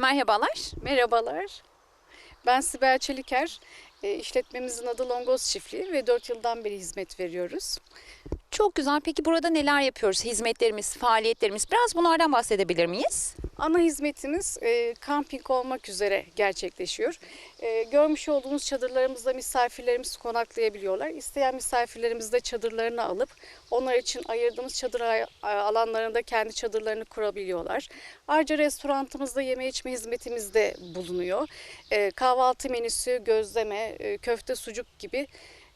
Merhabalar. Merhabalar. Ben Sibel Çeliker. E, İşletmemizin adı Longoz Çiftliği ve 4 yıldan beri hizmet veriyoruz. Çok güzel. Peki burada neler yapıyoruz? Hizmetlerimiz, faaliyetlerimiz. Biraz bunlardan bahsedebilir miyiz? Ana hizmetimiz e, kamping olmak üzere gerçekleşiyor. E, görmüş olduğunuz çadırlarımızda misafirlerimiz konaklayabiliyorlar. İsteyen misafirlerimiz de çadırlarını alıp onlar için ayırdığımız çadır alanlarında kendi çadırlarını kurabiliyorlar. Ayrıca restoranımızda yeme içme hizmetimiz de bulunuyor. E, kahvaltı menüsü, gözleme, e, köfte, sucuk gibi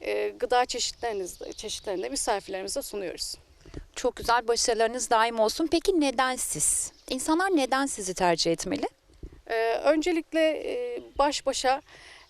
e, gıda çeşitlerini, çeşitlerini de misafirlerimize sunuyoruz. Çok güzel. Başarılarınız daim olsun. Peki neden siz? İnsanlar neden sizi tercih etmeli? Ee, öncelikle e, baş başa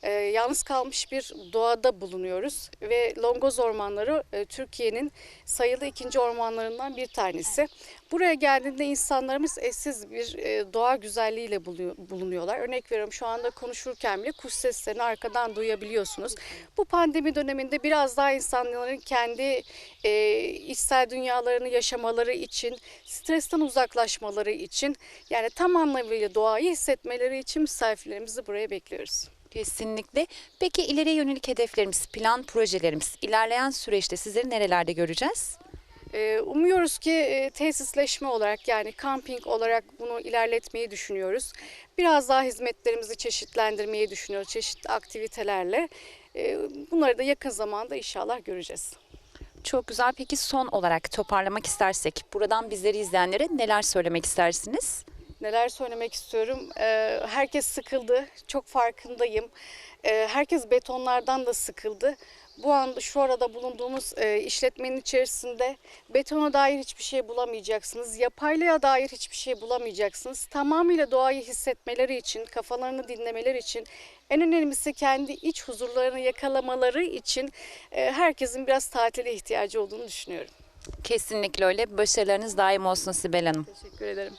e, yalnız kalmış bir doğada bulunuyoruz ve Longoz Ormanları e, Türkiye'nin sayılı ikinci ormanlarından bir tanesi. Buraya geldiğinde insanlarımız eşsiz bir e, doğa güzelliğiyle bulunuyorlar. Örnek veriyorum şu anda konuşurken bile kuş seslerini arkadan duyabiliyorsunuz. Bu pandemi döneminde biraz daha insanların kendi e, içsel dünyalarını yaşamaları için, stresten uzaklaşmaları için yani tam anlamıyla doğayı hissetmeleri için misafirlerimizi buraya bekliyoruz. Kesinlikle. Peki ileriye yönelik hedeflerimiz, plan projelerimiz, ilerleyen süreçte sizleri nerelerde göreceğiz? Ee, Umuyoruz ki e, tesisleşme olarak yani kamping olarak bunu ilerletmeyi düşünüyoruz. Biraz daha hizmetlerimizi çeşitlendirmeyi düşünüyoruz çeşitli aktivitelerle. Ee, Bunları da yakın zamanda inşallah göreceğiz. Çok güzel. Peki son olarak toparlamak istersek buradan bizleri izleyenlere neler söylemek istersiniz? Neler söylemek istiyorum. Ee, herkes sıkıldı. Çok farkındayım. Ee, herkes betonlardan da sıkıldı. Bu anda şu arada bulunduğumuz e, işletmenin içerisinde betona dair hiçbir şey bulamayacaksınız. Yapaylığa dair hiçbir şey bulamayacaksınız. Tamamıyla doğayı hissetmeleri için, kafalarını dinlemeleri için, en önemlisi kendi iç huzurlarını yakalamaları için e, herkesin biraz tatile ihtiyacı olduğunu düşünüyorum. Kesinlikle öyle. Başarılarınız daim olsun Sibel Hanım. Teşekkür ederim.